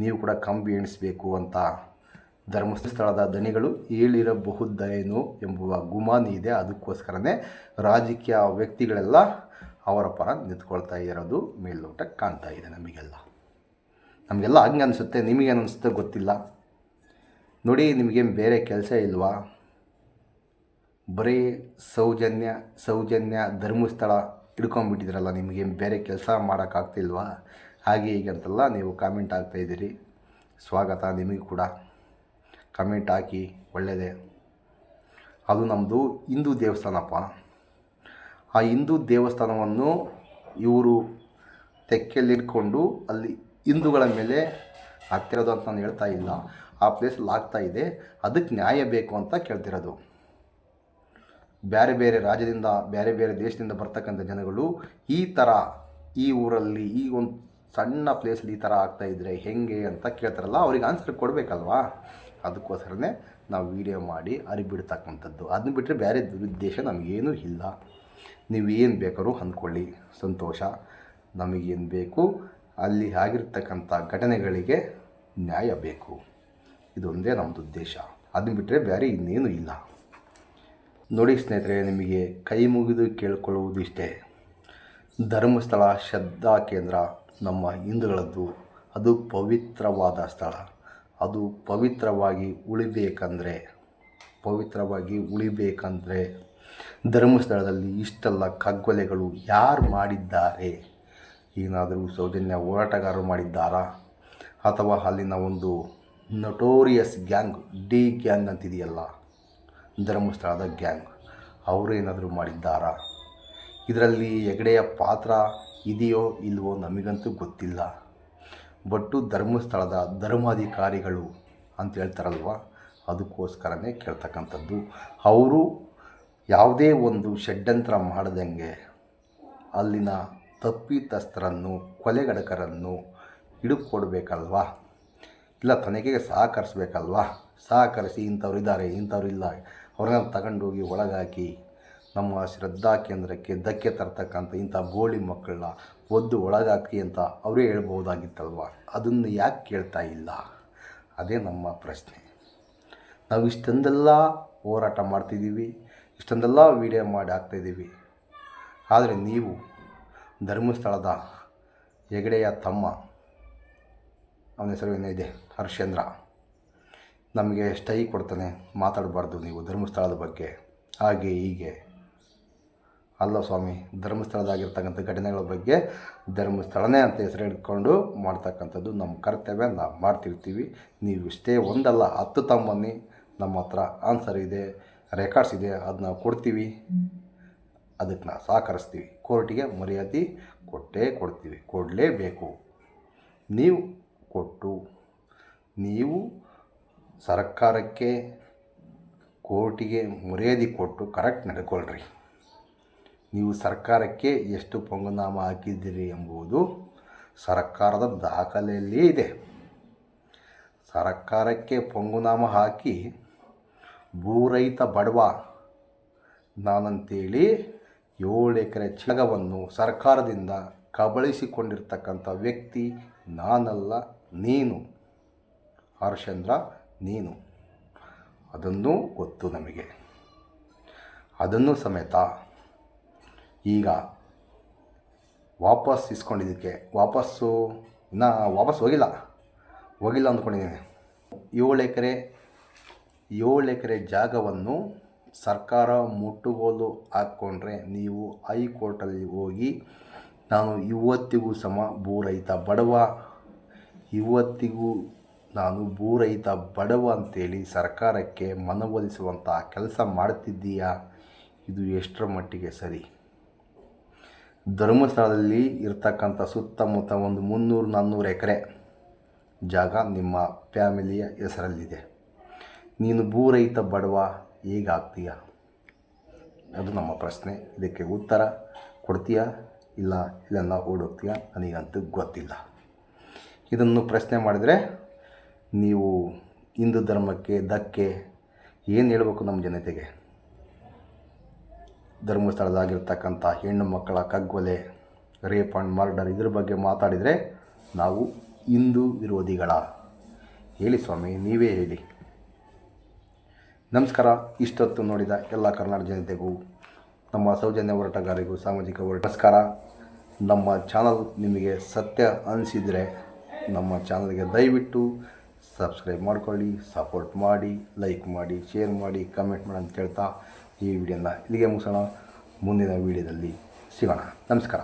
ನೀವು ಕೂಡ ಕಂಬಿ ಎಣಿಸಬೇಕು ಅಂತ. ಧರ್ಮಸ್ಥಳದ ದಣಿಗಳು ಹೇಳಿರಬಹುದೇನೋ ಎಂಬುವ ಗುಮಾನಿ ಇದೆ. ಅದಕ್ಕೋಸ್ಕರನೇ ರಾಜಕೀಯ ವ್ಯಕ್ತಿಗಳೆಲ್ಲ ಅವರ ಪರ ನಿಂತ್ಕೊಳ್ತಾ ಇರೋದು ಮೇಲ್ನೋಟ ಕಾಣ್ತಾ ಇದೆ ನಮಗೆಲ್ಲ. ನಮಗೆಲ್ಲ ಹಂಗೆ ಅನಿಸುತ್ತೆ, ನಿಮಗೇನು ಅನಿಸುತ್ತೆ ಗೊತ್ತಿಲ್ಲ. ನೋಡಿ, ನಿಮಗೇನು ಬೇರೆ ಕೆಲಸ ಇಲ್ವಾ? ಬರೀ ಸೌಜನ್ಯ ಸೌಜನ್ಯ ಧರ್ಮಸ್ಥಳ ಹಿಡ್ಕೊಂಬಿಟ್ಟಿದ್ರಲ್ಲ ನಿಮಗೇನು ಬೇರೆ ಕೆಲಸ ಮಾಡೋಕ್ಕಾಗ್ತಿಲ್ವಾ? ಹಾಗೆ ಹೀಗೆ ಅಂತೆಲ್ಲ ನೀವು ಕಾಮೆಂಟ್ ಆಗ್ತಾಯಿದ್ದೀರಿ ಸ್ವಾಗತ ನಿಮಗೆ ಕೂಡ. ಕಮೆಂಟ್ ಹಾಕಿ ಒಳ್ಳೆಯದೇ ಅದು ನಮ್ಮದು ಹಿಂದೂ ದೇವಸ್ಥಾನಪ್ಪ. ಆ ಹಿಂದೂ ದೇವಸ್ಥಾನವನ್ನು ಇವರು ತೆಕ್ಕೆಯಲ್ಲಿಟ್ಕೊಂಡು ಅಲ್ಲಿ ಹಿಂದೂಗಳ ಮೇಲೆ ಆಗ್ತಿರೋದು ಅಂತ ನಾನು ಹೇಳ್ತಾ ಇಲ್ಲ. ಆ ಪ್ಲೇಸಲ್ಲಿ ಆಗ್ತಾ ಇದೆ. ಅದಕ್ಕೆ ನ್ಯಾಯ ಬೇಕು ಅಂತ ಕೇಳ್ತಿರೋದು. ಬೇರೆ ಬೇರೆ ರಾಜ್ಯದಿಂದ ಬೇರೆ ಬೇರೆ ದೇಶದಿಂದ ಬರ್ತಕ್ಕಂಥ ಜನಗಳು ಈ ಥರ ಈ ಊರಲ್ಲಿ ಈ ಒಂದು ಸಣ್ಣ ಪ್ಲೇಸಲ್ಲಿ ಈ ಥರ ಆಗ್ತಾ ಇದ್ದರೆ ಹೆಂಗೆ ಅಂತ ಕೇಳ್ತಾರಲ್ಲ, ಅವ್ರಿಗೆ ಆನ್ಸರ್ ಕೊಡಬೇಕಲ್ವಾ? ಅದಕ್ಕೋಸ್ಕರನೇ ನಾವು ವಿಡಿಯೋ ಮಾಡಿ ಅರಿಬಿಡ್ತಕ್ಕಂಥದ್ದು. ಅದನ್ನ ಬಿಟ್ಟರೆ ಬೇರೆ ದುರುದ್ದೇಶ ನಮಗೇನೂ ಇಲ್ಲ. ನೀವು ಏನು ಬೇಕಾದ್ರೂ ಅಂದ್ಕೊಳ್ಳಿ. ಸಂತೋಷ. ನಮಗೇನು ಬೇಕು? ಅಲ್ಲಿ ಆಗಿರ್ತಕ್ಕಂಥ ಘಟನೆಗಳಿಗೆ ನ್ಯಾಯ ಬೇಕು. ಇದೊಂದೇ ನಮ್ಮದು ಉದ್ದೇಶ. ಅದನ್ನ ಬಿಟ್ಟರೆ ಬೇರೆ ಇನ್ನೇನು ಇಲ್ಲ. ನೋಡಿ ಸ್ನೇಹಿತರೆ, ನಿಮಗೆ ಕೈ ಮುಗಿದು ಕೇಳಿಕೊಳ್ಳುವುದು ಇಷ್ಟೇ ಧರ್ಮಸ್ಥಳ ಶ್ರದ್ಧಾ ಕೇಂದ್ರ, ನಮ್ಮ ಹಿಂದೂಗಳದ್ದು ಅದು ಪವಿತ್ರವಾದ ಸ್ಥಳ. ಅದು ಪವಿತ್ರವಾಗಿ ಉಳಿಬೇಕಂದರೆ ಪವಿತ್ರವಾಗಿ ಉಳಿಬೇಕಂದರೆ ಧರ್ಮಸ್ಥಳದಲ್ಲಿ ಇಷ್ಟೆಲ್ಲ ಕಗ್ಗೊಲೆಗಳು ಯಾರು ಮಾಡಿದ್ದಾರೆ? ಏನಾದರೂ ಸೌಜನ್ಯ ಹೋರಾಟಗಾರರು ಮಾಡಿದ್ದಾರಾ? ಅಥವಾ ಅಲ್ಲಿನ ಒಂದು ನಟೋರಿಯಸ್ ಗ್ಯಾಂಗ್ ಡಿ ಗ್ಯಾಂಗ್ ಅಂತಿದೆಯಲ್ಲ? ಧರ್ಮಸ್ಥಳದ ಗ್ಯಾಂಗ್. ಅವರು ಏನಾದರೂ ಮಾಡಿದ್ದಾರಾ? ಇದರಲ್ಲಿ ಹೆಗಡೆಯ ಪಾತ್ರ ಇದೆಯೋ ಇಲ್ವೋ ನಮಗಂತೂ ಗೊತ್ತಿಲ್ಲ. ಬಟ್ಟು ಧರ್ಮಸ್ಥಳದ ಧರ್ಮಾಧಿಕಾರಿಗಳು ಅಂತ ಹೇಳ್ತಾರಲ್ವ? ಅದಕ್ಕೋಸ್ಕರನೇ ಕೇಳ್ತಕ್ಕಂಥದ್ದು. ಅವರು ಯಾವುದೇ ಒಂದು ಷಡ್ಯಂತ್ರ ಮಾಡದಂಗೆ ಅಲ್ಲಿನ ತಪ್ಪಿತಸ್ಥರನ್ನು, ಕೊಲೆಗಡಕರನ್ನು ಹಿಡುಕೊಡ್ಬೇಕಲ್ವಾ? ಇಲ್ಲ, ತನಿಖೆಗೆ ಸಹಕರಿಸ್ಬೇಕಲ್ವಾ? ಸಹಕರಿಸಿ ಇಂಥವ್ರು ಇದ್ದಾರೆ, ಇಂಥವ್ರು ಇಲ್ಲ. ಅವ್ರನ್ನ ತಗೊಂಡೋಗಿ ಒಳಗಾಕಿ ನಮ್ಮ ಶ್ರದ್ಧಾ ಕೇಂದ್ರಕ್ಕೆ ಧಕ್ಕೆ ತರ್ತಕ್ಕಂಥ ಇಂಥ ಗೋಳಿ ಮಕ್ಕಳನ್ನ ಒದ್ದು ಒಳಗಾಕಿ ಅಂತ ಅವರೇ ಹೇಳ್ಬೋದಾಗಿತ್ತಲ್ವ ಅದನ್ನು ಯಾಕೆ ಕೇಳ್ತಾ ಇಲ್ಲ? ಅದೇ ನಮ್ಮ ಪ್ರಶ್ನೆ. ನಾವು ಇಷ್ಟೊಂದೆಲ್ಲ ಹೋರಾಟ ಮಾಡ್ತಿದ್ದೀವಿ, ಇಷ್ಟೊಂದೆಲ್ಲ ವೀಡಿಯೋ ಮಾಡಿ ಹಾಕ್ತಾಯಿದ್ದೀವಿ ಆದರೆ ನೀವು ಧರ್ಮಸ್ಥಳದ ಹೆಗಡೆಯ ತಮ್ಮ, ಅವನ ಹೆಸರು ಏನಿದೆ? ಹರ್ಷೇಂದ್ರ. ನಮಗೆ ಸ್ಟೈ ಕೊಡ್ತಾನೆ, ಮಾತಾಡಬಾರ್ದು ನೀವು ಧರ್ಮಸ್ಥಳದ ಬಗ್ಗೆ. ಹಾಗೆ ಹೀಗೆ. ಅಲ್ಲ ಸ್ವಾಮಿ, ಧರ್ಮಸ್ಥಳದಾಗಿರ್ತಕ್ಕಂಥ ಘಟನೆಗಳ ಬಗ್ಗೆ ಧರ್ಮಸ್ಥಳನೇ ಅಂತ ಹೆಸರು ಹಿಡ್ಕೊಂಡು ಮಾಡ್ತಕ್ಕಂಥದ್ದು ನಮ್ಮ ಕರ್ತವ್ಯ, ನಾವು ಮಾಡ್ತಿರ್ತೀವಿ. ನೀವು ಇಷ್ಟೇ ಒಂದಲ್ಲ, ಹತ್ತು ತಂಬನ್ನಿ ನಮ್ಮ ಹತ್ರ ಆನ್ಸರ್ ಇದೆ ರೆಕಾರ್ಡ್ಸ್ ಇದೆ ಅದನ್ನ ಕೊಡ್ತೀವಿ. ಅದಕ್ಕೆ ನಾವು ಸಹಕರಿಸ್ತೀವಿ. ಕೋರ್ಟಿಗೆ ಮರ್ಯಾದೆ ಕೊಟ್ಟೇ ಕೊಡ್ತೀವಿ. ಕೊಡಲೇಬೇಕು. ನೀವು ಕೊಟ್ಟು, ನೀವು ಸರ್ಕಾರಕ್ಕೆ ಕೋರ್ಟಿಗೆ ಮರ್ಯಾದೆ ಕೊಟ್ಟು ಕರೆಕ್ಟ್ ನಡ್ಕೊಳ್ರಿ. ನೀವು ಸರ್ಕಾರಕ್ಕೆ ಎಷ್ಟು ಪಂಗುನಾಮ ಹಾಕಿದ್ದೀರಿ ಎಂಬುದು ಸರ್ಕಾರದ ದಾಖಲೆಯಲ್ಲಿ ಇದೆ. ಸರ್ಕಾರಕ್ಕೆ ಪಂಗುನಾಮ ಹಾಕಿ ಭೂರಹಿತ ಬಡವ ನಾನಂತೇಳಿ ಏಳು ಎಕರೆ ಜಾಗವನ್ನು ಸರ್ಕಾರದಿಂದ ಕಬಳಿಸಿಕೊಂಡಿರ್ತಕ್ಕಂಥ ವ್ಯಕ್ತಿ ನಾನಲ್ಲ, ನೀನು ಹರ್ಷಂದ್ರ ನೀನು. ಅದನ್ನು ಗೊತ್ತು ನಮಗೆ. ಅದನ್ನು ಸಮೇತ ಈಗ ವಾಪಸ್ ಇಸ್ಕೊಂಡಿದ್ದಕ್ಕೆ ವಾಪಸ್ಸು ನಾ ವಾಪಸ್ ಹೋಗಿಲ್ಲ. ಹೋಗಿಲ್ಲ ಅಂದ್ಕೊಂಡಿದ್ದೀನಿ. ಏಳು ಎಕರೆ ಏಳು ಎಕರೆ ಜಾಗವನ್ನು ಸರ್ಕಾರ ಮುಟ್ಟುಗೋಲು ಹಾಕ್ಕೊಂಡ್ರೆ ನೀವು ಹೈಕೋರ್ಟಲ್ಲಿ ಹೋಗಿ ನಾನು ಇವತ್ತಿಗೂ ಸಮ ಭೂರಹಿತ ಬಡವ, ಇವತ್ತಿಗೂ ನಾನು ಭೂರಹಿತ ಬಡವ ಅಂತೇಳಿ ಸರ್ಕಾರಕ್ಕೆ ಮನವೊಲಿಸುವಂಥ ಕೆಲಸ ಮಾಡ್ತಿದ್ದೀಯಾ? ಇದು ಎಷ್ಟರ ಮಟ್ಟಿಗೆ ಸರಿ? ಧರ್ಮಸ್ಥಳದಲ್ಲಿ ಇರ್ತಕ್ಕಂಥ ಸುತ್ತಮುತ್ತ ಒಂದು ಮುನ್ನೂರು ನಾನ್ನೂರು ಎಕರೆ ಜಾಗ ನಿಮ್ಮ ಫ್ಯಾಮಿಲಿಯ ಹೆಸರಲ್ಲಿದೆ. ನೀನು ಭೂರಹಿತ ಬಡವ ಹೇಗಾಗ್ತೀಯ? ಅದು ನಮ್ಮ ಪ್ರಶ್ನೆ. ಇದಕ್ಕೆ ಉತ್ತರ ಕೊಡ್ತೀಯಾ? ಇಲ್ಲ, ಇಲ್ಲೆಲ್ಲ ಓಡೋಗ್ತೀಯಾ? ನನಗಂತೂ ಗೊತ್ತಿಲ್ಲ. ಇದನ್ನು ಪ್ರಶ್ನೆ ಮಾಡಿದರೆ ನೀವು ಹಿಂದೂ ಧರ್ಮಕ್ಕೆ, ಧಕ್ಕೆ ಏನು ಹೇಳಬೇಕು ನಮ್ಮ ಜನತೆಗೆ? ಧರ್ಮಸ್ಥಳದಾಗಿರ್ತಕ್ಕಂಥ ಹೆಣ್ಣು ಮಕ್ಕಳ ಕಗ್ಗೊಲೆ, ರೇಪ್ ಆ್ಯಂಡ್ ಮರ್ಡರ್ ಇದ್ರ ಬಗ್ಗೆ ಮಾತಾಡಿದರೆ ನಾವು ಹಿಂದೂ ವಿರೋಧಿಗಳ. ಹೇಳಿ ಸ್ವಾಮಿ, ನೀವೇ ಹೇಳಿ. ನಮಸ್ಕಾರ. ಇಷ್ಟೊತ್ತು ನೋಡಿದ ಎಲ್ಲ ಕರ್ನಾಟಕ ಜನತೆಗೂ, ನಮ್ಮ ಸೌಜನ್ಯ ಹೋರಾಟಗಾರಿಗೂ ಸಾಮಾಜಿಕ ಹೋರಾಟ. ನಮಸ್ಕಾರ. ನಮ್ಮ ಚಾನಲ್ ನಿಮಗೆ ಸತ್ಯ ಅನಿಸಿದರೆ ನಮ್ಮ ಚಾನಲ್ಗೆ ದಯವಿಟ್ಟು ಸಬ್ಸ್ಕ್ರೈಬ್ ಮಾಡ್ಕೊಳ್ಳಿ ಸಪೋರ್ಟ್ ಮಾಡಿ ಲೈಕ್ ಮಾಡಿ ಶೇರ್ ಮಾಡಿ ಕಮೆಂಟ್ ಮಾಡಿ ಅಂತ ಹೇಳ್ತಾ ಈ ವಿಡಿಯೋನ ಇಲ್ಲಿಗೆ ಮುಗಿಸೋಣ. ಮುಂದಿನ ವಿಡಿಯೋದಲ್ಲಿ ಸಿಗೋಣ. ನಮಸ್ಕಾರ.